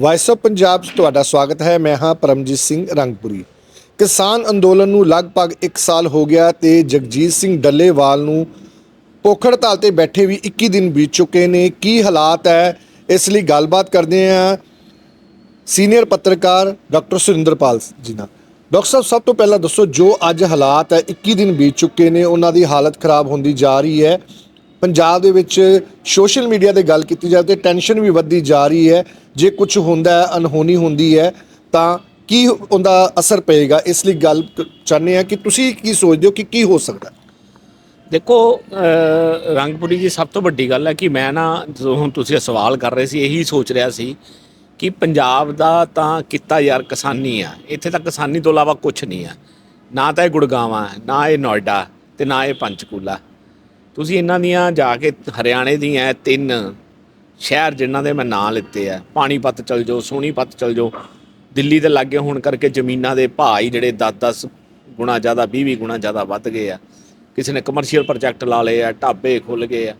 Vice of Punjab 'ਚ ਤੁਹਾਡਾ ਸਵਾਗਤ ਹੈ। ਮੈਂ ਹਾਂ ਪਰਮਜੀਤ ਸਿੰਘ ਰੰਗਪੁਰੀ। ਕਿਸਾਨ ਅੰਦੋਲਨ ਨੂੰ ਲਗਭਗ 1 ਸਾਲ ਹੋ ਗਿਆ ਤੇ ਜਗਜੀਤ ਸਿੰਘ ਡੱਲੇਵਾਲ ਨੂੰ ਭੁੱਖ ਹੜਤਾਲ ਤੇ ਬੈਠੇ ਵੀ 21 ਦਿਨ ਬੀਤ ਚੁੱਕੇ ਨੇ। ਕੀ ਹਾਲਾਤ ਹੈ? ਇਸ ਲਈ ਗੱਲਬਾਤ ਕਰਦੇ ਹਾਂ ਸੀਨੀਅਰ ਪੱਤਰਕਾਰ ਡਾਕਟਰ ਸੁਰਿੰਦਰਪਾਲ ਜੀ ਨਾਲ। ਡਾਕਟਰ ਸਾਹਿਬ, ਸਭ ਤੋਂ ਪਹਿਲਾਂ ਦੱਸੋ, ਜੋ ਅੱਜ ਹਾਲਾਤ ਹੈ 21 ਦਿਨ ਬੀਤ ਚੁੱਕੇ ਨੇ। ਉਹਨਾਂ ਦੀ ਹਾਲਤ ਖਰਾਬ ਹੁੰਦੀ ਜਾ ਰਹੀ ਹੈ। ਪੰਜਾਬ ਦੇ ਵਿੱਚ ਸੋਸ਼ਲ ਮੀਡੀਆ ਤੇ ਗੱਲ ਕੀਤੀ ਜਾਵੇ ਤੇ ਟੈਨਸ਼ਨ ਵੀ ਵੱਧਦੀ ਜਾ ਰਹੀ ਹੈ। ਜੇ ਕੁਝ ਹੁੰਦਾ ਹੈ ਅਨਹੋਣੀ ਹੁੰਦੀ ਹੈ, ਤਾਂ ਕੀ ਉਹਦਾ ਅਸਰ ਪਏਗਾ? ਇਸ ਲਈ ਗੱਲ ਚਾਹੁੰਦੇ ਹਾਂ ਕਿ ਤੁਸੀਂ ਕੀ ਸੋਚਦੇ ਹੋ ਕਿ ਕੀ ਹੋ ਸਕਦਾ? ਦੇਖੋ ਰੰਗਪੁਰੀ ਜੀ ਸਭ ਤੋਂ ਵੱਡੀ ਗੱਲ ਹੈ ਕਿ ਮੈਂ ਨਾ ਜਦੋਂ ਹੁਣ ਤੁਸੀਂ ਸਵਾਲ ਕਰ ਰਹੇ ਸੀ, ਇਹੀ ਸੋਚ ਰਿਹਾ ਸੀ ਕਿ ਪੰਜਾਬ ਦਾ ਤਾਂ ਕਿੱਤਾ ਯਾਰ ਕਿਸਾਨੀ ਆ। ਇੱਥੇ ਤਾਂ ਕਿਸਾਨੀ ਤੋਂ ਇਲਾਵਾ ਕੁਝ ਨਹੀਂ ਆ। ਨਾ ਤਾਂ ਇਹ ਗੁੜਗਾਵਾਂ, ਨਾ ਇਹ ਨੋਇਡਾ ਤੇ ਨਾ ਇਹ ਪੰਚਕੂਲਾ। ਤੁਸੀਂ ਇਹਨਾਂ ਦੀਆਂ ਜਾ ਕੇ ਹਰਿਆਣੇ ਦੀਆਂ ਤਿੰਨ ਸ਼ਹਿਰ ਜਿਨ੍ਹਾਂ ਦੇ ਮੈਂ ਨਾਂ ਲਿੱਤੇ ਆ। ਪਾਣੀਪਤ ਚਲ ਜਾਓ ਸੋਨੀਪਤ ਚਲ ਜਾਓ। ਦਿੱਲੀ ਦੇ ਲਾਗੇ ਹੋਣ ਕਰਕੇ ਜ਼ਮੀਨਾਂ ਦੇ ਭਾਅ ਹੀ ਜਿਹੜੇ 10-10 ਗੁਣਾ ਜ਼ਿਆਦਾ 20-20 ਗੁਣਾ ਜ਼ਿਆਦਾ ਵੱਧ ਗਏ ਆ। ਕਿਸੇ ਨੇ ਕਮਰਸ਼ੀਅਲ ਪ੍ਰੋਜੈਕਟ ਲਾ ਲਏ ਆ, ਢਾਬੇ ਖੁੱਲ ਗਏ ਆ।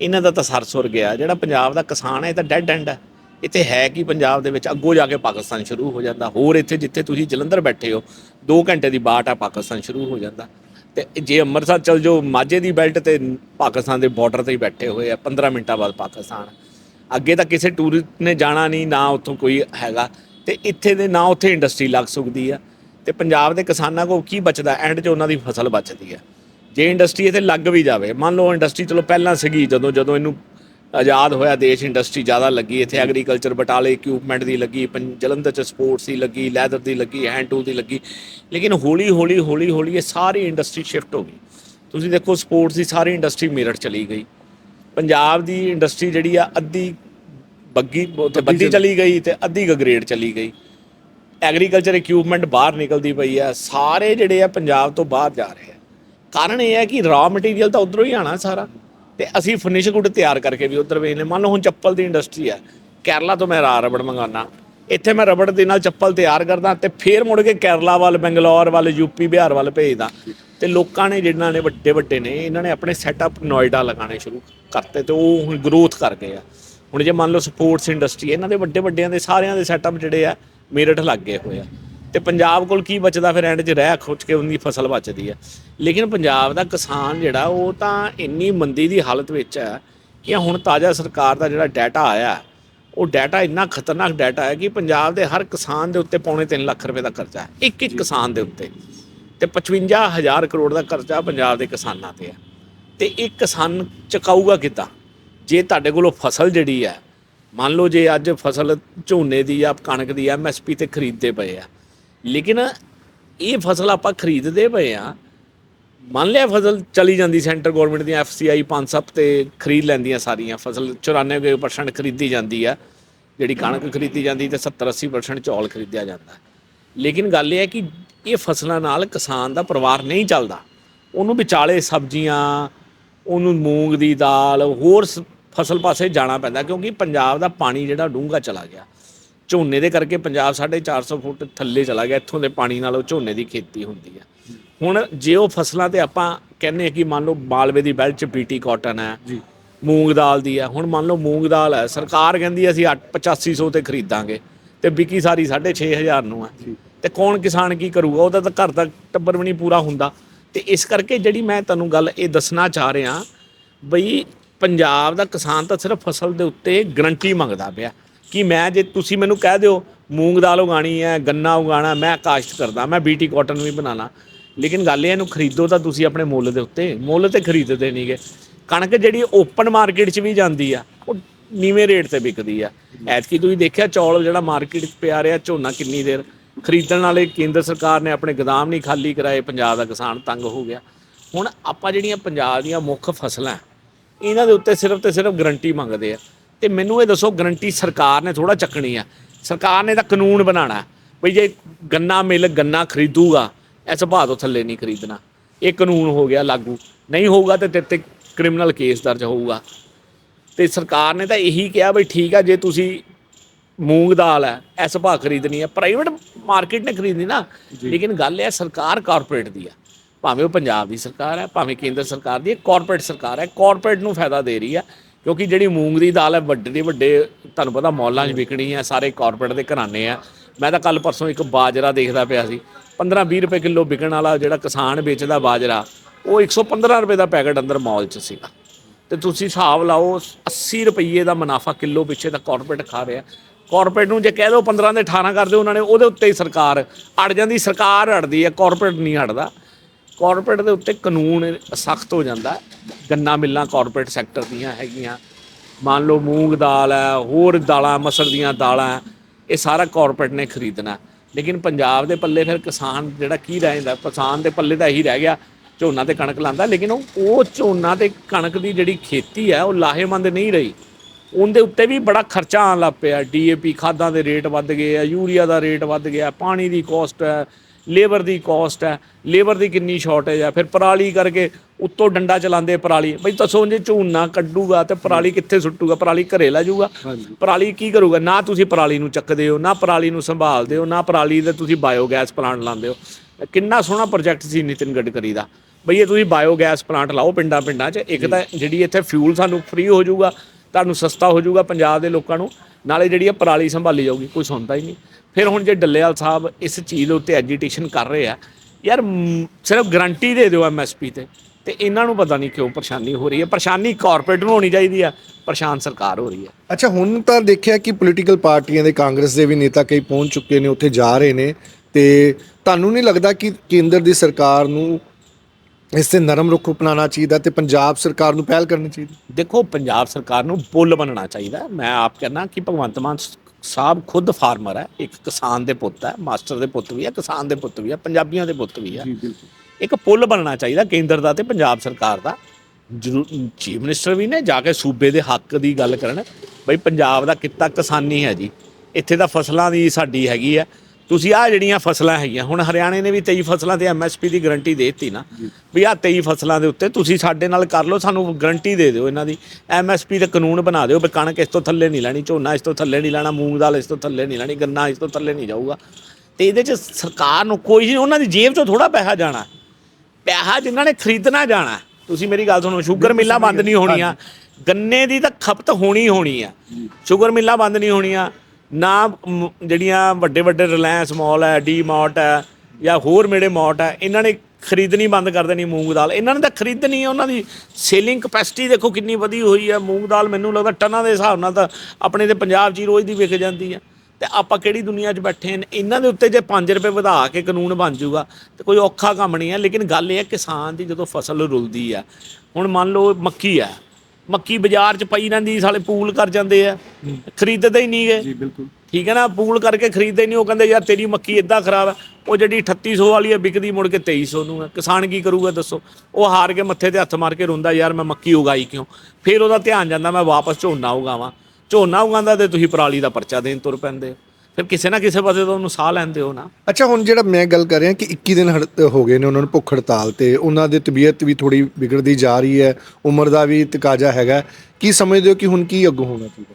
ਇਹਨਾਂ ਦਾ ਤਾਂ ਸਰਸੁਰ ਗਿਆ। ਜਿਹੜਾ ਪੰਜਾਬ ਦਾ ਕਿਸਾਨ ਹੈ ਇਹ ਤਾਂ ਡੈਡ ਐਂਡ ਹੈ ਇੱਥੇ ਹੈ ਕਿ ਪੰਜਾਬ ਦੇ ਵਿੱਚ? ਅੱਗੋਂ ਜਾ ਕੇ ਪਾਕਿਸਤਾਨ ਸ਼ੁਰੂ ਹੋ ਜਾਂਦਾ। ਹੋਰ ਇੱਥੇ ਜਿੱਥੇ ਤੁਸੀਂ ਜਲੰਧਰ ਬੈਠੇ ਹੋ 2 ਘੰਟੇ ਦੀ ਬਾਟ ਆ, ਪਾਕਿਸਤਾਨ ਸ਼ੁਰੂ ਹੋ ਜਾਂਦਾ। ਤੇ ਜੇ ਅੰਮ੍ਰਿਤਸਰ ਚਲ ਜਾਓ, ਮਾਝੇ ਦੀ ਬੈਲਟ ਤੇ ਪਾਕਿਸਤਾਨ ਦੇ ਬਾਰਡਰ ਤੇ ਹੀ ਬੈਠੇ ਹੋਏ ਆ 15 ਮਿੰਟਾਂ ਬਾਅਦ ਪਾਕਿਸਤਾਨ। ਅੱਗੇ ਤਾਂ ਕਿਸੇ ਟੂਰਿਸਟ ਨੇ ਜਾਣਾ ਨਹੀਂ, ਨਾ ਉੱਥੋਂ ਕੋਈ ਹੈਗਾ। ਤੇ ਇੱਥੇ ਦੇ, ਨਾ ਉੱਥੇ ਇੰਡਸਟਰੀ ਲੱਗ ਸਕਦੀ ਆ। ਤੇ ਪੰਜਾਬ ਦੇ ਕਿਸਾਨਾਂ ਕੋਲ ਕੀ ਬਚਦਾ? ਐਂਡ 'ਚ ਉਹਨਾਂ ਦੀ ਫਸਲ ਬਚਦੀ ਆ। ਜੇ ਇੰਡਸਟਰੀ ਇੱਥੇ ਲੱਗ ਵੀ ਜਾਵੇ, ਮੰਨ ਲਓ ਇੰਡਸਟਰੀ ਚਲੋ ਪਹਿਲਾਂ ਸੀਗੀ, ਜਦੋਂ ਜਦੋਂ ਇਹਨੂੰ ਆਜ਼ਾਦ ਹੋਇਆ ਦੇਸ਼ ਇੰਡਸਟਰੀ ਜ਼ਿਆਦਾ ਲੱਗੀ ਇੱਥੇ ਐਗਰੀਕਲਚਰ ਬਟਾਲੇ ਇਕਵਿਪਮੈਂਟ ਦੀ ਲੱਗੀ ਜਲੰਧਰ ਚ ਸਪੋਰਟਸ ਦੀ ਲੱਗੀ ਲੈਦਰ ਦੀ ਲੱਗੀ ਹੈਂਡ ਟੂਲ ਦੀ ਲੱਗੀ ਲੇਕਿਨ ਹੌਲੀ ਹੌਲੀ ਹੌਲੀ ਹੌਲੀ ਇਹ ਸਾਰੀ ਇੰਡਸਟਰੀ ਸ਼ਿਫਟ ਹੋ ਗਈ। ਤੁਸੀਂ ਦੇਖੋ ਸਪੋਰਟਸ ਦੀ ਸਾਰੀ ਇੰਡਸਟਰੀ ਮੇਰਠ ਚਲੀ ਗਈ। ਪੰਜਾਬ ਦੀ ਇੰਡਸਟਰੀ ਜਿਹੜੀ ਆ ਅੱਧੀ ਬੱਗੀ ਤੇ ਬੱਦੀ ਚਲੀ ਗਈ ਤੇ ਅੱਧੀ ਗਗਰੇਡ ਚਲੀ ਗਈ। ਐਗਰੀਕਲਚਰ ਇਕਵਿਪਮੈਂਟ ਬਾਹਰ ਨਿਕਲਦੀ ਪਈ ਆ ਸਾਰੇ ਜਿਹੜੇ ਆ ਪੰਜਾਬ ਤੋਂ ਬਾਹਰ ਜਾ ਰਹੇ ਆ। ਕਾਰਨ ਇਹ ਹੈ ਕਿ ਰਾ ਮਟੀਰੀਅਲ ਤਾਂ ਉਧਰੋਂ ਹੀ ਆਣਾ ਸਾਰਾ। ਤੇ ਅਸੀਂ ਫਿਨਿਸ਼ ਗੁੱਡ ਤਿਆਰ ਕਰਕੇ ਵੀ ਉਧਰ ਵੇਚਨੇ ਮੰਨ ਲਓ ਹੁਣ ਚੱਪਲ ਦੀ ਇੰਡਸਟਰੀ ਆ ਕੇਰਲਾ ਤੋਂ ਮੈਂ ਰਾ ਰਬੜ ਮੰਗਾਉਣਾ ਇੱਥੇ ਮੈਂ ਰਬੜ ਦੇ ਨਾਲ ਚੱਪਲ ਤਿਆਰ ਕਰਦਾ ਤੇ ਫੇਰ ਮੁੜ ਕੇ ਕੇਰਲਾ ਵੱਲ, ਬੰਗਲੌਰ ਵੱਲ ਯੂਪੀ ਬਿਹਾਰ ਵੱਲ ਭੇਜਦਾ। ਤੇ ਲੋਕਾਂ ਨੇ ਜਿਨ੍ਹਾਂ ਨੇ ਵੱਡੇ ਵੱਡੇ ਨੇ, ਇਹਨਾਂ ਨੇ ਆਪਣੇ ਸੈਟਅਪ ਨੋਇਡਾ ਲਗਾਉਣੇ ਸ਼ੁਰੂ ਕਰਤੇ ਤੇ ਉਹ ਹੁਣ ਗਰੋਥ ਕਰ ਗਏ ਆ। ਹੁਣ ਜੇ ਮੰਨ ਲਓ ਸਪੋਰਟਸ ਇੰਡਸਟਰੀ ਇਹਨਾਂ ਦੇ ਵੱਡੇ ਵੱਡਿਆਂ ਦੇ, ਸਾਰਿਆਂ ਦੇ ਸੈਟਅਪ ਜਿਹੜੇ ਆ, ਮੇਰਠ ਲੱਗ ਗਏ ਹੋਏ ਆ। ਤੇ ਪੰਜਾਬ ਕੋਲ ਕੀ ਬਚਦਾ ਫਿਰ ਐਂਡ 'ਚ ਰਹਿ ਖੁੱਚ ਕੇ ਉਹਦੀ ਫਸਲ ਬਚਦੀ ਆ। ਲੇਕਿਨ ਪੰਜਾਬ ਦਾ ਕਿਸਾਨ ਜਿਹੜਾ ਉਹ ਤਾਂ ਇੰਨੀ ਮੰਦੀ ਦੀ ਹਾਲਤ ਵਿੱਚ ਹੈ ਕਿ ਹੁਣ ਤਾਜ਼ਾ ਸਰਕਾਰ ਦਾ ਜਿਹੜਾ ਡਾਟਾ ਆਇਆ ਹੈ, ਉਹ ਡਾਟਾ ਇੰਨਾ ਖਤਰਨਾਕ ਡਾਟਾ ਹੈ ਕਿ ਪੰਜਾਬ ਦੇ ਹਰ ਕਿਸਾਨ ਦੇ ਉੱਤੇ ਪੌਣੇ 3 ਲੱਖ ਰੁਪਏ ਦਾ ਕਰਜ਼ਾ ਹੈ ਇੱਕ ਇੱਕ ਕਿਸਾਨ ਦੇ ਉੱਤੇ। ਤੇ 55000 ਕਰੋੜ ਦਾ ਕਰਜ਼ਾ ਪੰਜਾਬ ਦੇ ਕਿਸਾਨਾਂ ਤੇ ਹੈ। ਤੇ ਇੱਕ ਕਿਸਾਨ ਚੁਕਾਊਗਾ ਕਿੱਦਾਂ? ਜੇ ਤੁਹਾਡੇ ਕੋਲੋਂ ਫਸਲ ਜਿਹੜੀ ਹੈ ਮੰਨ ਲਓ ਜੇ ਅੱਜ ਫਸਲ ਝੋਨੇ ਦੀ ਜਾਂ ਕਣਕ ਦੀ ਐਮਐਸਪੀ ਤੇ ਖਰੀਦਦੇ ਪਏ ਆ ਲੇਕਿਨ ਇਹ ਫਸਲ ਆਪਾਂ ਖਰੀਦਦੇ ਪਏ ਆ। ਮੰਨ ਲਿਆ ਫਸਲ ਚਲੀ ਜਾਂਦੀ ਸੈਂਟਰ ਗਵਰਨਮੈਂਟ ਦੀਆਂ ਐਫਸੀਆਈ 5-7 ਤੇ ਖਰੀਦ ਲੈਂਦੀਆਂ ਸਾਰੀਆਂ। ਫਸਲ 94% ਖਰੀਦੀ ਜਾਂਦੀ ਆ। ਜਿਹੜੀ ਕਣਕ ਖਰੀਦੀ ਜਾਂਦੀ ਤੇ 70-80% ਚੌਲ ਖਰੀਦਿਆ ਜਾਂਦਾ। ਲੇਕਿਨ ਗੱਲ ਇਹ ਹੈ ਕਿ ਇਹ ਫਸਲਾਂ ਨਾਲ ਕਿਸਾਨ ਦਾ ਪਰਿਵਾਰ ਨਹੀਂ ਚੱਲਦਾ। ਉਹਨੂੰ ਵਿਚਾਲੇ ਸਬਜ਼ੀਆਂ, ਉਹਨੂੰ ਮੂੰਗ ਦੀ ਦਾਲ, ਹੋਰ ਸ- ਫਸਲ ਪਾਸੇ ਜਾਣਾ ਪੈਂਦਾ ਕਿਉਂਕਿ ਪੰਜਾਬ ਦਾ ਪਾਣੀ ਜਿਹੜਾ ਡੂੰਘਾ ਚਲਾ ਗਿਆ। ਝੋਨੇ ਦੇ ਕਰਕੇ ਪੰਜਾਬ 450 ਫੁੱਟ ਥੱਲੇ ਚਲਾ ਗਿਆ ਇੱਥੋਂ ਦੇ ਪਾਣੀ ਨਾਲ ਉਹ ਝੋਨੇ ਦੀ ਖੇਤੀ ਹੁੰਦੀ ਆ ਹੁਣ ਜੇ ਉਹ ਫਸਲਾਂ ਤੇ ਆਪਾਂ ਕਹਿੰਦੇ ਆ ਕਿ ਮੰਨ ਲਓ ਮਾਲਵੇ ਦੀ ਬੈਲਟ ਚ ਬੀਟੀ ਕਾਟਨ ਹੈ ਜੀ। ਮੂੰਗ ਦਾਲ ਦੀ ਆ ਹੁਣ ਮੰਨ ਲਓ ਮੂੰਗ ਦਾਲ ਹੈ ਸਰਕਾਰ ਕਹਿੰਦੀ ਅਸੀਂ 8 8500 ਤੇ ਖਰੀਦਾਂਗੇ ਤੇ ਵਿਕੀ ਸਾਰੀ 6500 ਨੂੰ ਆ ਤੇ ਕੌਣ ਕਿਸਾਨ ਕੀ ਕਰੂਗਾ? ਉਹਦਾ ਤਾਂ ਘਰ ਦਾ ਟੱਬਰ ਵੀ ਨਹੀਂ ਪੂਰਾ ਹੁੰਦਾ। ਤੇ ਇਸ ਕਰਕੇ ਜਿਹੜੀ ਮੈਂ ਤੁਹਾਨੂੰ ਗੱਲ ਇਹ ਦੱਸਣਾ ਚਾਹ ਰਿਹਾ ਬਈ ਪੰਜਾਬ ਦਾ ਕਿਸਾਨ ਤਾਂ ਸਿਰਫ ਫਸਲ ਦੇ ਉੱਤੇ ਗਰੰਟੀ ਮੰਗਦਾ ਪਿਆ। ਕਿ ਮੈਂ ਜੇ ਤੁਸੀਂ ਮੈਨੂੰ ਕਹਿ ਦਿਓ, ਮੂੰਗ ਦਾਲ ਉਗਾਣੀ ਹੈ, ਗੰਨਾ ਉਗਾਣਾ ਮੈਂ ਕਾਸ਼ਤ ਕਰਦਾ, ਮੈਂ ਬੀਟੀ ਕਾਟਨ ਵੀ ਬਣਾਣਾ ਲੇਕਿਨ ਗੱਲ ਇਹ ਇਹਨੂੰ ਖਰੀਦੋ ਤਾਂ ਤੁਸੀਂ ਆਪਣੇ ਮੁੱਲ ਦੇ ਉੱਤੇ, ਮੁੱਲ ਤੇ ਖਰੀਦਦੇ ਨਹੀਂਗੇ ਕਣਕ ਜਿਹੜੀ ਓਪਨ ਮਾਰਕੀਟ 'ਚ ਵੀ ਜਾਂਦੀ ਆ, ਉਹ ਨੀਵੇਂ ਰੇਟ ਤੇ ਵਿਕਦੀ ਆ। ਐਤਕੀ ਤੁਸੀਂ ਦੇਖਿਆ ਚੌਲ ਜਿਹੜਾ ਮਾਰਕੀਟ 'ਚ ਪਿਆ ਰਿਹਾ, ਝੋਨਾ ਕਿੰਨੀ ਦੇਰ ਖਰੀਦਣ ਵਾਲੇ ਕੇਂਦਰ ਸਰਕਾਰ ਨੇ ਆਪਣੇ ਗੋਦਾਮ ਨਹੀਂ ਖਾਲੀ ਕਰਾਏ, ਪੰਜਾਬ ਦਾ ਕਿਸਾਨ ਤੰਗ ਹੋ ਗਿਆ। ਹੁਣ ਆਪਾਂ ਜਿਹੜੀਆਂ ਪੰਜਾਬ ਦੀਆਂ ਮੁੱਖ ਫਸਲਾਂ, ਇਹਨਾਂ ਦੇ ਉੱਤੇ ਸਿਰਫ ਤੇ ਸਿਰਫ ਗਰੰਟੀ ਮੰਗਦੇ ਆ। ਤੇ ਮੈਨੂੰ ਇਹ ਦੱਸੋ ਗਰੰਟੀ ਸਰਕਾਰ ਨੇ ਥੋੜਾ ਚੱਕਣੀ ਆ। ਸਰਕਾਰ ਨੇ ਤਾਂ ਕਾਨੂੰਨ ਬਣਾਉਣਾ। ਬਈ ਜੇ ਗੰਨਾ ਮਿਲ ਗੰਨਾ ਖਰੀਦੂਗਾ ਇਸ ਭਾਅ ਤੋਂ ਥੱਲੇ ਨਹੀਂ ਖਰੀਦਣਾ। ਇਹ ਕਾਨੂੰਨ ਹੋ ਗਿਆ ਲਾਗੂ। ਨਹੀਂ ਹੋਊਗਾ ਤੇ ਤੇਰੇ ਤੇ ਕ੍ਰਿਮੀਨਲ ਕੇਸ ਦਰਜ ਹੋਊਗਾ। ਤੇ ਸਰਕਾਰ ਨੇ ਤਾਂ ਇਹੀ ਕਿਹਾ ਬਈ ਠੀਕ ਆ ਜੇ ਤੁਸੀਂ ਮੂੰਗ ਦਾਲ ਹੈ ਇਸ ਭਾਅ ਖਰੀਦਣੀ ਹੈ ਪ੍ਰਾਈਵੇਟ ਮਾਰਕੀਟ ਨੇ ਖਰੀਦਣੀ ਨਾ। ਲੇਕਿਨ ਗੱਲ ਇਹ ਸਰਕਾਰ ਕਾਰਪੋਰੇਟ ਦੀ ਆ। ਭਾਵੇਂ ਉਹ ਪੰਜਾਬ ਦੀ ਸਰਕਾਰ ਹੈ ਭਾਵੇਂ ਕੇਂਦਰ ਸਰਕਾਰ ਦੀ ਕਾਰਪੋਰੇਟ ਸਰਕਾਰ ਹੈ ਕਾਰਪੋਰੇਟ ਨੂੰ ਫਾਇਦਾ ਦੇ ਰਹੀ ਹੈ ਕਿਉਂਕਿ ਜਿਹੜੀ ਮੂੰਗ ਦੀ ਦਾਲ ਹੈ ਵੱਡੇ ਦੇ ਵੱਡੇ, ਤੁਹਾਨੂੰ ਪਤਾ ਮੌਲਾਂ 'ਚ ਵਿਕਣੀ ਹੈ, ਸਾਰੇ ਕਾਰਪੋਰੇਟ ਦੇ ਘਰਾਣੇ ਆ। ਮੈਂ ਤਾਂ ਕੱਲ ਪਰਸੋਂ ਇੱਕ ਬਾਜਰਾ ਦੇਖਦਾ ਪਿਆ ਸੀ। 15 20 ਰੁਪਏ ਕਿਲੋ ਵਿਕਣ ਵਾਲਾ ਜਿਹੜਾ ਕਿਸਾਨ ਵੇਚਦਾ ਬਾਜਰਾ, ਉਹ 115 ਰੁਪਏ ਦਾ ਪੈਕਟ ਅੰਦਰ ਮੌਲ 'ਚ ਸੀਗਾ। ਤੇ ਤੁਸੀਂ ਹਿਸਾਬ ਲਾਓ 80 ਰੁਪਏ ਦਾ ਮੁਨਾਫਾ ਕਿਲੋ ਪਿੱਛੇ ਤਾਂ ਕਾਰਪੋਰੇਟ ਖਾ ਰਿਹਾ। ਕਾਰਪੋਰੇਟ ਨੂੰ ਜੇ ਕਹਿ ਦਿਓ 15 ਦੇ 18 ਕਰ ਦਿਓ, ਉਹਨਾਂ ਨੇ ਉਹਦੇ ਉੱਤੇ ਹੀ ਸਰਕਾਰ ਅੜ ਜਾਂਦੀ, ਸਰਕਾਰ ਅੜਦੀ ਹੈ ਕਾਰਪੋਰੇਟ ਨਹੀਂ ਅੜਦਾ ਕਾਰਪੋਰੇਟ ਦੇ ਉੱਤੇ ਕਾਨੂੰਨ ਸਖਤ ਹੋ ਜਾਂਦਾ ਗੰਨਾ ਮਿੱਲਾਂ ਕਾਰਪੋਰੇਟ ਸੈਕਟਰ ਦੀਆਂ ਹੈਗੀਆਂ। ਮੰਨ ਲਓ ਮੂੰਗ ਦਾਲ ਹੈ, ਹੋਰ ਦਾਲਾਂ, ਮਸਰ ਦੀਆਂ ਦਾਲਾਂ ਇਹ ਸਾਰਾ ਕਾਰਪੋਰੇਟ ਨੇ ਖਰੀਦਣਾ ਲੇਕਿਨ ਪੰਜਾਬ ਦੇ ਪੱਲੇ ਫਿਰ ਕਿਸਾਨ ਜਿਹੜਾ ਕੀ ਰਹਿ ਜਾਂਦਾ, ਕਿਸਾਨ ਦੇ ਪੱਲੇ ਤਾਂ ਇਹੀ ਰਹਿ ਗਿਆ, ਝੋਨਾ ਤੇ ਕਣਕ ਲਾਂਦਾ ਲੇਕਿਨ ਉਹ ਉਹ ਝੋਨਾ ਤੇ ਕਣਕ ਦੀ ਜਿਹੜੀ ਖੇਤੀ ਹੈ, ਉਹ ਲਾਹੇਮੰਦ ਨਹੀਂ ਰਹੀ। ਉਹਦੇ ਉੱਤੇ ਵੀ ਬੜਾ ਖਰਚਾ ਆਉਣ ਲੱਗ ਪਿਆ। ਡੀਏਪੀ ਖਾਦਾਂ ਦੇ ਰੇਟ ਵੱਧ ਗਏ ਆ, ਯੂਰੀਆ ਦਾ ਰੇਟ ਵੱਧ ਗਿਆ, ਪਾਣੀ ਦੀ ਕੋਸਟ ਹੈ ਲੇਬਰ ਦੀ ਕਾਸਟ ਹੈ ਲੇਬਰ ਦੀ ਕਿੰਨੀ ਸ਼ਾਰਟੇਜ ਹੈ ਫਿਰ ਪਰਾਲੀ ਕਰਕੇ ਉੱਤੋਂ ਡੰਡਾ ਚਲਾਉਂਦੇ ਪਰਾਲੀ। ਬਈ ਦੱਸੋ ਜੇ ਝੂਨਾ ਕੱਢੂਗਾ ਤੇ ਪਰਾਲੀ ਕਿੱਥੇ ਸੁੱਟੂਗਾ? ਪਰਾਲੀ ਘਰੇ ਲੈ ਜਾਊਗਾ। ਪਰਾਲੀ ਕੀ ਕਰੂਗਾ? ਨਾ ਤੁਸੀਂ ਪਰਾਲੀ ਨੂੰ ਚੱਕਦੇ ਹੋ ਨਾ ਪਰਾਲੀ ਨੂੰ ਸੰਭਾਲਦੇ ਹੋ ਨਾ ਪਰਾਲੀ ਦੇ ਤੁਸੀਂ ਬਾਇਓਗੈਸ ਪਲਾਂਟ ਲਾਉਂਦੇ ਹੋ। ਕਿੰਨਾ ਸੋਹਣਾ ਪ੍ਰੋਜੈਕਟ ਸੀ ਨਿਤਿਨ ਗਡਕਰੀ ਦਾ। ਬਈ ਇਹ ਤੁਸੀਂ ਬਾਇਓਗੈਸ ਪਲਾਂਟ ਲਾਓ ਪਿੰਡਾਂ ਪਿੰਡਾਂ 'ਚ ਇੱਕ ਤਾਂ ਜਿਹੜੀ ਇੱਥੇ ਫਿਊਲ ਸਾਨੂੰ ਫ੍ਰੀ ਹੋ ਜਾਊਗਾ ਤੁਹਾਨੂੰ ਸਸਤਾ ਹੋ ਜਾਊਗਾ ਪੰਜਾਬ ਦੇ ਲੋਕਾਂ ਨੂੰ ਨਾਲੇ ਜਿਹੜੀ ਇਹ ਪਰਾਲੀ ਸੰਭਾਲੀ ਜਾਊਗੀ ਕੋਈ ਸੁਣਦਾ ਹੀ ਨਹੀਂ। ਫਿਰ ਹੁਣ ਜੇ ਡੱਲੇਵਾਲ ਸਾਹਿਬ ਇਸ ਚੀਜ਼ ਦੇ ਉੱਤੇ ਐਜੀਟੇਸ਼ਨ ਕਰ ਰਹੇ ਆ ਯਾਰ ਸਿਰਫ ਗਰੰਟੀ ਦੇ ਦਿਓ ਐਮਐਸਪੀ ਤੇ ਤੇ ਇਹਨਾਂ ਨੂੰ ਪਤਾ ਨਹੀਂ ਕਿਉਂ ਪਰੇਸ਼ਾਨੀ ਹੋ ਰਹੀ ਹੈ। ਪਰੇਸ਼ਾਨੀ ਕਾਰਪੋਰੇਟ ਨੂੰ ਹੋਣੀ ਚਾਹੀਦੀ ਆ ਪਰੇਸ਼ਾਨ ਸਰਕਾਰ ਹੋ ਰਹੀ ਹੈ। ਅੱਛਾ ਹੁਣ ਤਾਂ ਦੇਖਿਆ ਕਿ ਪੋਲੀਟੀਕਲ ਪਾਰਟੀਆਂ ਦੇ ਕਾਂਗਰਸ ਦੇ ਵੀ ਨੇਤਾ ਕਈ ਪਹੁੰਚ ਚੁੱਕੇ ਨੇ ਉੱਥੇ ਜਾ ਰਹੇ ਨੇ ਤੇ ਤੁਹਾਨੂੰ ਨਹੀਂ ਲੱਗਦਾ ਕਿ ਕੇਂਦਰ ਦੀ ਸਰਕਾਰ ਨੂੰ ਇਸ ਤੇ ਨਰਮ ਰੁਖ ਅਪਣਾਉਣਾ ਚਾਹੀਦਾ ਤੇ ਪੰਜਾਬ ਸਰਕਾਰ ਨੂੰ ਪਹਿਲ ਕਰਨੀ ਚਾਹੀਦੀ? ਦੇਖੋ ਪੰਜਾਬ ਸਰਕਾਰ ਨੂੰ ਪੁੱਲ ਬਣਨਾ ਚਾਹੀਦਾ। ਮੈਂ ਆਪ ਕਹਿੰਦਾ ਕਿ ਭਗਵੰਤ ਮਾਨ ਸਾਹਿਬ ਖੁਦ ਫਾਰਮਰ ਹੈ ਇੱਕ ਕਿਸਾਨ ਦੇ ਪੁੱਤ ਹੈ ਮਾਸਟਰ ਦੇ ਪੁੱਤ ਵੀ ਹੈ ਕਿਸਾਨ ਦੇ ਪੁੱਤ ਵੀ ਹੈ ਪੰਜਾਬੀਆਂ ਦੇ ਪੁੱਤ ਵੀ ਹੈ। ਇੱਕ ਪੁੱਲ ਬਣਨਾ ਚਾਹੀਦਾ ਕੇਂਦਰ ਦਾ ਤੇ ਪੰਜਾਬ ਸਰਕਾਰ ਦਾ। ਚੀਫ ਮਿਨਿਸਟਰ ਵੀ ਨੇ ਜਾ ਕੇ ਸੂਬੇ ਦੇ ਹੱਕ ਦੀ ਗੱਲ ਕਰਨ। ਬਈ ਪੰਜਾਬ ਦਾ ਕਿੱਤਾ ਕਿਸਾਨੀ ਹੈ ਜੀ। ਇੱਥੇ ਤਾਂ ਫਸਲਾਂ ਦੀ ਸਾਡੀ ਹੈਗੀ ਆ ਤੁਸੀਂ ਆ ਜਿਹੜੀਆਂ ਫਸਲਾਂ ਹੈਗੀਆਂ ਹੁਣ ਹਰਿਆਣੇ ਨੇ ਵੀ 23 ਫਸਲਾਂ ਤੇ ਐਮਐਸਪੀ ਦੀ ਗਾਰੰਟੀ ਦੇ ਦਿੱਤੀ ਨਾ ਵੀ ਆ 23 ਫਸਲਾਂ ਦੇ ਉੱਤੇ ਤੁਸੀਂ ਸਾਡੇ ਨਾਲ ਕਰ ਲਓ ਸਾਨੂੰ ਗਾਰੰਟੀ ਦੇ ਦਿਓ ਇਹਨਾਂ ਦੀ। ਐਮਐਸਪੀ ਦਾ ਕਾਨੂੰਨ ਬਣਾ ਦਿਓ ਵੀ ਕਣਕ ਇਸ ਤੋਂ ਥੱਲੇ ਨਹੀਂ ਲੈਣੀ ਝੋਨਾ ਇਸ ਤੋਂ ਥੱਲੇ ਨਹੀਂ ਲੈਣਾ ਮੂੰਗ ਦਾਲ ਇਸ ਤੋਂ ਥੱਲੇ ਨਹੀਂ ਲੈਣੀ ਗੰਨਾ ਇਸ ਤੋਂ ਥੱਲੇ ਨਹੀਂ ਜਾਊਗਾ। ਤੇ ਇਹਦੇ 'ਚ ਸਰਕਾਰ ਨੂੰ ਕੋਈ ਨਹੀਂ ਉਹਨਾਂ ਦੀ ਜੇਬ 'ਚੋਂ ਥੋੜਾ ਪੈਸਾ ਜਾਣਾ। ਪੈਸਾ ਜਿਨ੍ਹਾਂ ਨੇ ਖਰੀਦਣਾ ਜਾਣਾ। ਤੁਸੀਂ ਮੇਰੀ ਗੱਲ ਸੁਣੋ ਸ਼ੂਗਰ ਮਿੱਲਾਂ ਬੰਦ ਨਹੀਂ ਹੋਣੀਆਂ। ਗੰਨੇ ਦੀ ਤਾਂ ਖਪਤ ਹੋਣੀ ਹੋਣੀ ਆ। ਸ਼ੂਗਰ ਮਿੱਲਾਂ ਬੰਦ ਨਹੀਂ ਹੋਣੀਆਂ। ਨਾ ਜਿਹੜੀਆਂ ਵੱਡੇ ਵੱਡੇ ਰਿਲਾਇੰਸ ਮਾਲ ਹੈ, ਡੀ ਮਾਰਟ ਹੈ ਜਾਂ ਹੋਰ ਮੇਰੇ ਮਾਰਟ ਹੈ, ਇਹਨਾਂ ਨੇ ਖਰੀਦਣੀ ਬੰਦ ਕਰ ਦੇਣੀ ਮੂੰਗ ਦਾਲ। ਇਹਨਾਂ ਨੇ ਤਾਂ ਖਰੀਦਣੀ ਹੈ, ਉਹਨਾਂ ਦੀ ਸੇਲਿੰਗ ਕਪੈਸਿਟੀ ਦੇਖੋ ਕਿੰਨੀ ਵਧੀ ਹੋਈ ਹੈ। ਮੂੰਗ ਦਾਲ ਮੈਨੂੰ ਲੱਗਦਾ ਟਨਾਂ ਦੇ ਹਿਸਾਬ ਨਾਲ ਤਾਂ ਆਪਣੇ ਤੇ ਪੰਜਾਬ 'ਚ ਹੀ ਰੋਜ਼ ਦੀ ਵਿਕ ਜਾਂਦੀ ਹੈ। ਤੇ ਆਪਾਂ ਕਿਹੜੀ ਦੁਨੀਆ 'ਚ ਬੈਠੇ ਨੇ ਇਹਨਾਂ ਦੇ ਉੱਤੇ ਜੇ 5 ਰੁਪਏ ਵਧਾ ਕੇ ਕਾਨੂੰਨ ਬਣ ਜਾਊਗਾ, ਤੇ ਕੋਈ ਔਖਾ ਕੰਮ ਨਹੀਂ ਹੈ। ਲੇਕਿਨ ਗੱਲ ਇਹ ਹੈ ਕਿਸਾਨ ਦੀ ਜਦੋਂ ਫਸਲ ਰੁਲਦੀ ਆ ਹੁਣ ਮੰਨ ਲਓ ਮੱਕੀ ਆ ਮੱਕੀ ਬਾਜ਼ਾਰ 'ਚ ਪਈ ਰਹਿੰਦੀ ਸਾਲੇ ਪੂਲ ਕਰ ਜਾਂਦੇ ਆ। ਖਰੀਦਦੇ ਹੀ ਨਹੀਂ ਗਏ ਜੀ ਬਿਲਕੁਲ। ਠੀਕ ਹੈ ਨਾ ਪੂਲ ਕਰਕੇ ਖਰੀਦਦੇ ਨਹੀਂ ਉਹ ਕਹਿੰਦੇ ਯਾਰ ਤੇਰੀ ਮੱਕੀ ਇਦਾਂ ਖਰਾਬ ਹੈ ਉਹ ਜਿਹੜੀ 3800 ਵਾਲੀ ਹੈ ਵਿਕਦੀ ਮੁੜ ਕੇ 2300 ਨੂੰ ਹੈ ਕਿਸਾਨ ਕੀ ਕਰੂਗਾ ਦੱਸੋ? ਉਹ ਹਾਰ ਕੇ ਮੱਥੇ ਤੇ ਹੱਥ ਮਾਰ ਕੇ ਰੋਂਦਾ ਯਾਰ ਮੈਂ ਮੱਕੀ ਉਗਾਈ ਕਿਉਂ? ਫਿਰ ਉਹਦਾ ਧਿਆਨ ਜਾਂਦਾ ਮੈਂ ਵਾਪਸ ਝੋਨਾ ਉਗਾਵਾਂ। ਝੋਨਾ ਉਗਾਉਂਦਾ ਤੇ ਤੁਸੀਂ ਪਰਾਲੀ ਦਾ ਪਰਚਾ ਦੇਣ ਤੁਰ ਪੈਂਦੇ। ਹੋ ਫਿਰ ਕਿਸੇ ਨਾ ਕਿਸੇ ਪਾਸੇ ਤੋਂ ਉਹਨੂੰ ਸਾਹ ਲੈਂਦੇ ਹੋ ਨਾ। ਅੱਛਾ ਹੁਣ ਜਿਹੜਾ ਮੈਂ ਗੱਲ ਕਰ ਰਿਹਾ ਕਿ 21 ਦਿਨ ਹੜ- ਹੋ ਗਏ ਨੇ ਉਹਨਾਂ ਨੂੰ ਭੁੱਖ ਹੜਤਾਲ ਤੇ ਉਹਨਾਂ ਦੀ ਤਬੀਅਤ ਵੀ ਥੋੜੀ ਵਿਗੜਦੀ ਜਾ ਰਹੀ ਹੈ ਉਮਰ ਦਾ ਵੀ ਤਕਾਜ਼ਾ ਹੈਗਾ ਕੀ ਸਮਝਦੇ ਹੋ ਕਿ ਹੁਣ ਕੀ ਅੱਗੋਂ ਹੋਣਾ ਚਾਹੀਦਾ?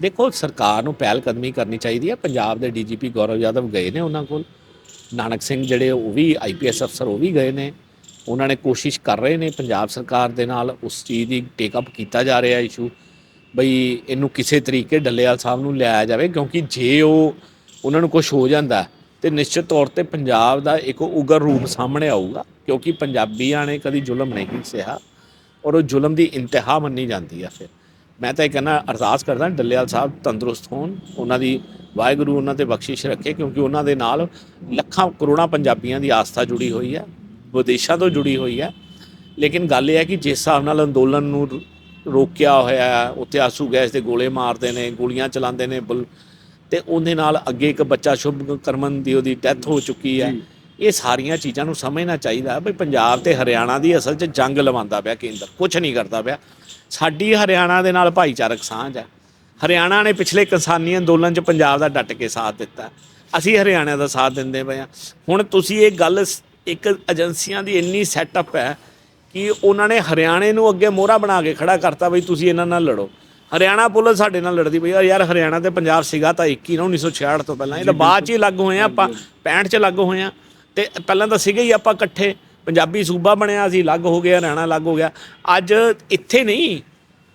ਦੇਖੋ ਸਰਕਾਰ ਨੂੰ ਪਹਿਲ ਕਦਮੀ ਕਰਨੀ ਚਾਹੀਦੀ ਹੈ। ਪੰਜਾਬ ਦੇ ਡੀਜੀਪੀ ਗੌਰਵ ਯਾਦਵ ਗਏ ਨੇ ਉਹਨਾਂ ਕੋਲ। ਨਾਨਕ ਸਿੰਘ ਜਿਹੜੇ ਉਹ ਵੀ ਆਈਪੀਐਸ ਅਫਸਰ ਉਹ ਵੀ ਗਏ ਨੇ। ਉਹਨਾਂ ਨੇ ਕੋਸ਼ਿਸ਼ ਕਰ ਰਹੇ ਨੇ ਪੰਜਾਬ ਸਰਕਾਰ ਦੇ ਨਾਲ ਉਸ ਚੀਜ਼ ਦੀ ਟੇਕ ਅਪ ਕੀਤਾ ਜਾ ਰਿਹਾ ਇਸ਼ੂ। ਬਈ ਇਹਨੂੰ ਕਿਸੇ ਤਰੀਕੇ ਡੱਲੇਵਾਲ ਸਾਹਿਬ ਨੂੰ ਲਿਆਇਆ ਜਾਵੇ, ਕਿਉਂਕਿ ਜੇ ਉਹ ਉਹਨਾਂ ਨੂੰ ਕੁਝ ਹੋ ਜਾਂਦਾ ਤੇ ਨਿਸ਼ਚਿਤ ਤੌਰ ਤੇ ਪੰਜਾਬ ਦਾ ਇੱਕ ਉਗਰ ਰੂਪ ਸਾਹਮਣੇ ਆਊਗਾ, ਕਿਉਂਕਿ ਪੰਜਾਬੀਆਂ ਨੇ ਕਦੀ ਜ਼ੁਲਮ ਨਹੀਂ ਸਹਿਆ ਔਰ ਉਹ ਜ਼ੁਲਮ ਦੀ ਇੰਤਹਾ ਮੰਨੀ ਜਾਂਦੀ ਆ ਫਿਰ। ਮੈਂ ਤਾਂ ਇਹ ਕਹਿੰਦਾ ਅਰਦਾਸ ਕਰਦਾ ਡੱਲੇਵਾਲ ਸਾਹਿਬ ਤੰਦਰੁਸਤ ਹੋਣ, ਉਹਨਾਂ ਦੀ ਵਾਹਿਗੁਰੂ ਉਹਨਾਂ ਤੇ ਬਖਸ਼ਿਸ਼ ਰੱਖੇ, ਕਿਉਂਕਿ ਉਹਨਾਂ ਦੇ ਨਾਲ ਲੱਖਾਂ ਕਰੋੜਾਂ ਪੰਜਾਬੀਆਂ ਦੀ ਆਸਥਾ ਜੁੜੀ ਹੋਈ ਹੈ, ਵਿਦੇਸ਼ਾਂ ਤੋਂ ਜੁੜੀ ਹੋਈ ਹੈ। ਲੇਕਿਨ ਗੱਲ ਇਹ ਹੈ ਕਿ ਜਿਸ ਹਿਸਾਬ ਨਾਲ ਅੰਦੋਲਨ ਨੂੰ ਰੋਕਿਆ ਹੋਇਆ ਉੱਥੇ ਆਸੂ ਗੈਸ ਦੇ ਗੋਲੇ ਮਾਰਦੇ ਨੇ ਗੋਲੀਆਂ ਚਲਾਉਂਦੇ ਨੇ ਤੇ ਉਹਦੇ ਨਾਲ ਅੱਗੇ ਇੱਕ ਬੱਚਾ ਸ਼ੁਭ ਕਰਮਨ ਦੀ ਉਹਦੀ ਡੈਥ ਹੋ ਚੁੱਕੀ ਹੈ। ਇਹ ਸਾਰੀਆਂ ਚੀਜ਼ਾਂ ਨੂੰ ਸਮਝਣਾ ਚਾਹੀਦਾ ਵੀ ਪੰਜਾਬ ਤੇ ਹਰਿਆਣਾ ਦੀ ਅਸਲ 'ਚ ਜੰਗ ਲਵਾਉਂਦਾ ਪਿਆ ਕੇਂਦਰ ਕੁਝ ਨਹੀਂ ਕਰਦਾ ਪਿਆ। ਸਾਡੀ ਹਰਿਆਣਾ ਦੇ ਨਾਲ ਭਾਈਚਾਰਕ ਸਾਂਝ ਹੈ। ਹਰਿਆਣਾ ਨੇ ਪਿਛਲੇ ਕਿਸਾਨੀ ਅੰਦੋਲਨ 'ਚ ਪੰਜਾਬ ਦਾ ਡਟ ਕੇ ਸਾਥ ਦਿੱਤਾ। ਅਸੀਂ ਹਰਿਆਣਾ ਦਾ ਸਾਥ ਦਿੰਦੇ ਪਏ ਹਾਂ। ਹੁਣ ਤੁਸੀਂ ਇਹ ਗੱਲ ਇੱਕ ਏਜੰਸੀਆਂ ਦੀ ਇੰਨੀ ਸੈਟਅਪ ਹੈ ਕਿ ਉਹਨਾਂ ਨੇ ਹਰਿਆਣੇ ਨੂੰ ਅੱਗੇ ਮੋਹਰਾ ਬਣਾ ਕੇ ਖੜਾ ਕਰਤਾ ਬਈ ਤੁਸੀਂ ਇਹਨਾਂ ਨਾਲ ਲੜੋ। ਹਰਿਆਣਾ ਪੁਲਿਸ ਸਾਡੇ ਨਾਲ ਲੜਦੀ ਪਈ ਆ। ਯਾਰ ਹਰਿਆਣਾ ਤੇ ਪੰਜਾਬ ਸੀਗਾ ਤਾਂ ਇੱਕ ਹੀ ਨਾ 1966 ਤੋਂ ਪਹਿਲਾਂ। ਇਹ ਤਾਂ ਬਾਅਦ ਚ ਹੀ ਲੱਗ ਹੋਏ ਆ ਆਪਾਂ 65 ਚ ਲੱਗ ਹੋਏ ਆ। ਤੇ ਪਹਿਲਾਂ ਤਾਂ ਸੀਗੇ ਹੀ ਆਪਾਂ ਇਕੱਠੇ। ਪੰਜਾਬੀ ਸੂਬਾ ਬਣਿਆ ਸੀ ਲੱਗ ਹੋ ਗਿਆ ਹਰਿਆਣਾ ਲੱਗ ਹੋ ਗਿਆ। ਅੱਜ ਇੱਥੇ ਨਹੀਂ।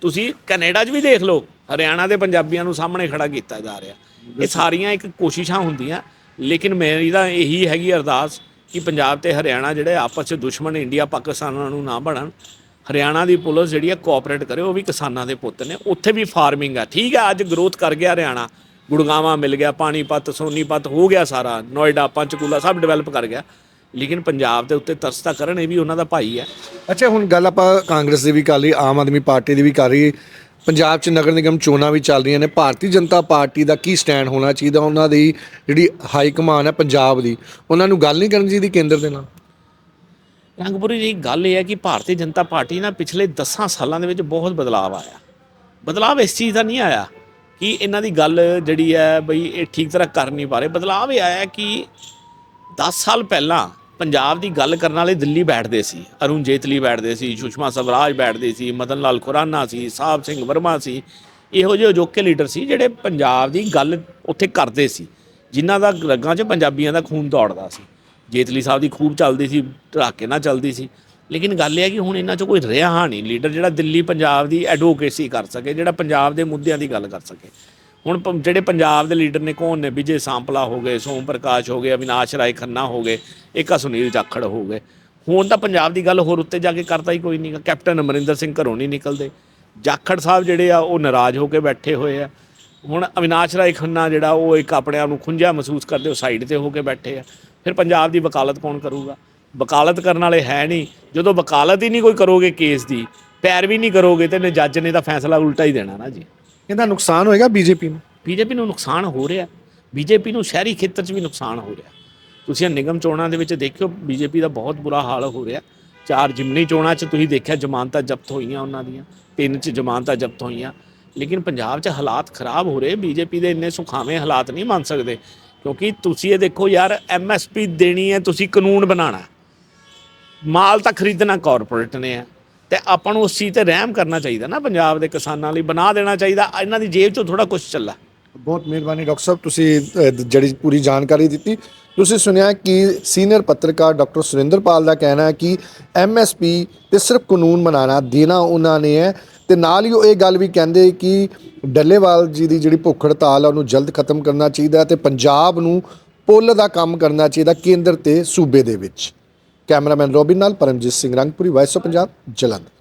ਤੁਸੀਂ ਕੈਨੇਡਾ 'ਚ ਵੀ ਦੇਖ ਲਓ ਹਰਿਆਣਾ ਦੇ ਪੰਜਾਬੀਆਂ ਨੂੰ ਸਾਹਮਣੇ ਖੜਾ ਕੀਤਾ ਜਾ ਰਿਹਾ। ਇਹ ਸਾਰੀਆਂ ਇੱਕ ਕੋਸ਼ਿਸ਼ਾਂ ਹੁੰਦੀਆਂ। ਲੇਕਿਨ ਮੇਰੀ ਤਾਂ ਇਹੀ ਹੈਗੀ ਅਰਦਾਸ ਕਿ ਪੰਜਾਬ ਤੇ ਹਰਿਆਣਾ ਜਿਹੜੇ ਆਪਸ 'ਚ ਦੁਸ਼ਮਣ ਇੰਡੀਆ ਪਾਕਿਸਤਾਨਾਂ ਨੂੰ ਨਾ ਬਣਨ, ਹਰਿਆਣਾ ਦੀ ਪੁਲਿਸ ਜਿਹੜੀ ਹੈ ਕੋਆਪਰੇਟ ਕਰੇ, ਉਹ ਵੀ ਕਿਸਾਨਾਂ ਦੇ ਪੁੱਤ ਨੇ। ਉੱਥੇ ਵੀ ਫਾਰਮਿੰਗ ਆ, ਠੀਕ ਹੈ ਅੱਜ ਗਰੋਥ ਕਰ ਗਿਆ ਹਰਿਆਣਾ। ਗੁੜਗਾਵਾਂ ਮਿਲ ਗਿਆ, ਪਾਣੀਪਤ, ਸੋਨੀਪਤ, ਹੋ ਗਿਆ ਸਾਰਾ, ਨੋਇਡਾ, ਪੰਚਕੂਲਾ, ਸਭ ਡਿਵੈਲਪ ਕਰ ਗਿਆ। ਲੇਕਿਨ ਪੰਜਾਬ ਦੇ ਉੱਤੇ ਤਰਸਤਾ ਕਰਨ, ਇਹ ਵੀ ਉਹਨਾਂ ਦਾ ਭਾਈ ਹੈ। ਅੱਛਾ, ਹੁਣ ਗੱਲ ਆਪਾਂ ਕਾਂਗਰਸ ਦੀ ਵੀ ਕਰ ਲਈ, ਆਮ ਆਦਮੀ ਪਾਰਟੀ ਦੀ ਵੀ ਕਰ ਰਹੀ ਪੰਜਾਬ 'ਚ ਨਗਰ ਨਿਗਮ ਚੋਣਾਂ ਵੀ ਚੱਲ ਰਹੀਆਂ ਨੇ। ਭਾਰਤੀ ਜਨਤਾ ਪਾਰਟੀ ਦਾ ਕੀ ਸਟੈਂਡ ਹੋਣਾ ਚਾਹੀਦਾ? ਉਹਨਾਂ ਦੀ ਜਿਹੜੀ ਹਾਈ ਕਮਾਨ ਹੈ ਪੰਜਾਬ ਦੀ, ਉਹਨਾਂ ਨੂੰ ਗੱਲ ਨਹੀਂ ਕਰਨੀ ਚਾਹੀਦੀ ਕੇਂਦਰ ਦੇ ਨਾਲ? ਰੰਗਪੁਰੀ ਜੀ, ਗੱਲ ਇਹ ਹੈ ਕਿ ਭਾਰਤੀ ਜਨਤਾ ਪਾਰਟੀ ਨਾ ਪਿਛਲੇ 10 ਸਾਲਾਂ ਦੇ ਵਿੱਚ ਬਹੁਤ ਬਦਲਾਅ ਆਇਆ। ਬਦਲਾਅ ਇਸ ਚੀਜ਼ ਦਾ ਨਹੀਂ ਆਇਆ ਕਿ ਇਹਨਾਂ ਦੀ ਗੱਲ ਜਿਹੜੀ ਹੈ ਬਈ ਇਹ ਠੀਕ ਤਰ੍ਹਾਂ ਕਰ ਨਹੀਂ ਪਾ ਰਹੇ। ਬਦਲਾਅ ਇਹ ਆਇਆ ਕਿ 10 ਸਾਲ ਪਹਿਲਾਂ ਪੰਜਾਬ ਦੀ ਗੱਲ ਕਰਨ ਵਾਲੇ ਦਿੱਲੀ ਬੈਠਦੇ ਸੀ, ਅਰੁਣ ਜੇਤਲੀ ਬੈਠਦੇ ਸੀ, ਸੁਸ਼ਮਾ ਸਵਰਾਜ ਬੈਠਦੇ ਸੀ, ਮਦਨ ਲਾਲ ਖੁਰਾਨਾ ਸੀ ਸਾਹਿਬ ਸਿੰਘ ਵਰਮਾ ਸੀ, ਇਹੋ ਜਿਹੇ ਅਜੋਕੇ ਲੀਡਰ ਸੀ ਜਿਹੜੇ ਪੰਜਾਬ ਦੀ ਗੱਲ ਉੱਥੇ ਕਰਦੇ ਸੀ, ਜਿਨ੍ਹਾਂ ਦਾ ਰਗਾਂ 'ਚ ਪੰਜਾਬੀਆਂ ਦਾ ਖੂਨ ਦੌੜਦਾ ਸੀ। ਜੇਤਲੀ ਸਾਹਿਬ ਦੀ ਖੂਬ ਚੱਲਦੀ ਸੀ, ਧੜਾਕੇ ਨਾਲ ਚੱਲਦੀ ਸੀ, ਲੇਕਿਨ ਗੱਲ ਇਹ ਹੈ ਕਿ ਹੁਣ ਇਹਨਾਂ 'ਚ ਕੋਈ ਰਿਹਾ ਨਹੀਂ ਲੀਡਰ ਜਿਹੜਾ ਦਿੱਲੀ ਪੰਜਾਬ ਦੀ ਐਡਵੋਕੇਸੀ ਕਰ ਸਕੇ, ਜਿਹੜਾ ਪੰਜਾਬ ਦੇ ਮੁੱਦਿਆਂ ਦੀ ਗੱਲ ਕਰ ਸਕੇ। ਹੁਣ ਪ- ਜਿਹੜੇ ਪੰਜਾਬ ਦੇ ਲੀਡਰ ਨੇ ਕੌਣ ਨੇ? ਵਿਜੇ ਸਾਂਪਲਾ ਹੋ ਗਏ, ਸੋਮ ਪ੍ਰਕਾਸ਼ ਹੋ ਗਏ, ਅਵਿਨਾਸ਼ ਰਾਏ ਖੰਨਾ ਹੋ ਗਏ, ਇੱਕ ਆ ਸੁਨੀਲ ਜਾਖੜ ਹੋ ਗਏ। ਹੁਣ ਤਾਂ ਪੰਜਾਬ ਦੀ ਗੱਲ ਹੋਰ ਉੱਤੇ ਜਾ ਕੇ ਕਰਤਾ ਹੀ ਕੋਈ ਨਹੀਂਗਾ ਕੈਪਟਨ ਅਮਰਿੰਦਰ ਸਿੰਘ ਘਰੋਂ ਨਹੀਂ ਨਿਕਲਦੇ। ਜਾਖੜ ਸਾਹਿਬ ਜਿਹੜੇ ਆ, ਉਹ ਨਾਰਾਜ਼ ਹੋ ਕੇ ਬੈਠੇ ਹੋਏ ਆ। ਹੁਣ ਅਵਿਨਾਸ਼ ਰਾਏ ਖੰਨਾ ਜਿਹੜਾ, ਉਹ ਇੱਕ ਆਪਣੇ ਆਪ ਨੂੰ ਖੁੰਝਿਆ ਮਹਿਸੂਸ ਕਰਦੇ, ਉਹ ਸਾਈਡ ਤੇ ਹੋ ਕੇ ਬੈਠੇ ਆ। ਫਿਰ ਪੰਜਾਬ ਦੀ ਵਕਾਲਤ ਕੌਣ ਕਰੂਗਾ? ਵਕਾਲਤ ਕਰਨ ਵਾਲੇ ਹੈ ਨਹੀਂ। ਜਦੋਂ ਵਕਾਲਤ ਹੀ ਨਹੀਂ ਕੋਈ ਕਰੋਗੇ ਕੇਸ ਦੀ ਪੈਰ ਵੀ ਨਹੀਂ ਕਰੋਗੇ ਤੇ ਨੇ ਜੱਜ ਨੇ ਤਾਂ ਫੈਸਲਾ ਉਲਟਾ ਹੀ ਦੇਣਾ ਨਾ ਜੀ। ਇਹਦਾ ਨੁਕਸਾਨ ਹੋਏਗਾ ਬੀਜੇਪੀ ਨੂੰ। ਬੀਜੇਪੀ ਨੂੰ ਨੁਕਸਾਨ ਹੋ ਰਿਹਾ। ਬੀਜੇਪੀ ਨੂੰ ਸ਼ਹਿਰੀ ਖੇਤਰ 'ਚ ਵੀ ਨੁਕਸਾਨ ਹੋ ਰਿਹਾ। ਤੁਸੀਂ ਇਹ ਨਿਗਮ ਚੋਣਾਂ ਦੇ ਵਿੱਚ ਦੇਖਿਓ, ਬੀਜੇਪੀ ਦਾ ਬਹੁਤ ਬੁਰਾ ਹਾਲ ਹੋ ਰਿਹਾ। ਚਾਰ ਜਿਮਨੀ ਚੋਣਾਂ 'ਚ ਤੁਸੀਂ ਦੇਖਿਆ ਜ਼ਮਾਨਤਾਂ ਜ਼ਬਤ ਹੋਈਆਂ ਉਹਨਾਂ ਦੀਆਂ, ਤਿੰਨ 'ਚ ਜ਼ਮਾਨਤਾਂ ਜ਼ਬਤ ਹੋਈਆਂ। ਲੇਕਿਨ ਪੰਜਾਬ 'ਚ ਹਾਲਾਤ ਖਰਾਬ ਹੋ ਰਹੇ। ਬੀਜੇਪੀ ਦੇ ਇੰਨੇ ਸੁਖਾਵੇਂ ਹਾਲਾਤ ਨਹੀਂ ਮੰਨ ਸਕਦੇ, ਕਿਉਂਕਿ ਤੁਸੀਂ ਇਹ ਦੇਖੋ ਯਾਰ ਐਮਐਸਪੀ ਦੇਣੀ ਹੈ, ਤੁਸੀਂ ਕਾਨੂੰਨ ਬਣਾਉਣਾ। ਮਾਲ ਤਾਂ ਖਰੀਦਣਾ ਕਾਰਪੋਰੇਟ ਨੇ ਹੈ ਤੇ ਆਪਾਂ ਨੂੰ ਉਸ ਚੀਜ਼ ਤੇ ਰਹਿਮ ਕਰਨਾ ਚਾਹੀਦਾ ਨਾ, ਪੰਜਾਬ ਦੇ ਕਿਸਾਨਾਂ ਲਈ ਬਣਾ ਦੇਣਾ ਚਾਹੀਦਾ। ਇਹਨਾਂ ਦੀ ਜੇਬ 'ਚੋਂ ਥੋੜਾ ਕੁਝ ਚੱਲਾ ਬਹੁਤ ਮਿਹਰਬਾਨੀ ਡਾਕਟਰ ਸਾਹਿਬ, ਤੁਸੀਂ ਜਿਹੜੀ ਪੂਰੀ ਜਾਣਕਾਰੀ ਦਿੱਤੀ। ਤੁਸੀਂ ਸੁਣਿਆ ਕਿ ਸੀਨੀਅਰ ਪੱਤਰਕਾਰ ਡਾਕਟਰ ਸੁਰਿੰਦਰਪਾਲ ਦਾ ਕਹਿਣਾ ਹੈ ਕਿ ਐਮਐਸਪੀ ਤੇ ਸਿਰਫ ਕਾਨੂੰਨ ਬਣਾਉਣਾ ਦੇਣਾ ਉਹਨਾਂ ਨੇ ਹੈ। ਤੇ ਨਾਲ ਹੀ ਉਹ ਇਹ ਗੱਲ ਵੀ ਕਹਿੰਦੇ ਕਿ ਡੱਲੇਵਾਲ ਜੀ ਦੀ ਜਿਹੜੀ ਭੁੱਖ ਹੜਤਾਲ ਆ, ਉਹਨੂੰ ਜਲਦ ਖਤਮ ਕਰਨਾ ਚਾਹੀਦਾ ਹੈ ਤੇ ਪੰਜਾਬ ਨੂੰ ਪੁੱਲ ਦਾ ਕੰਮ ਕਰਨਾ ਚਾਹੀਦਾ ਕੇਂਦਰ ਤੇ ਸੂਬੇ ਦੇ ਵਿੱਚ। ਕੈਮਰਾਮੈਨ ਰੋਬਿਨ ਨਾਲ ਪਰਮਜੀਤ ਸਿੰਘ ਰੰਗਪੁਰੀ ਵਾਇਸ ਆਫ ਪੰਜਾਬ ਜਲੰਧਰ।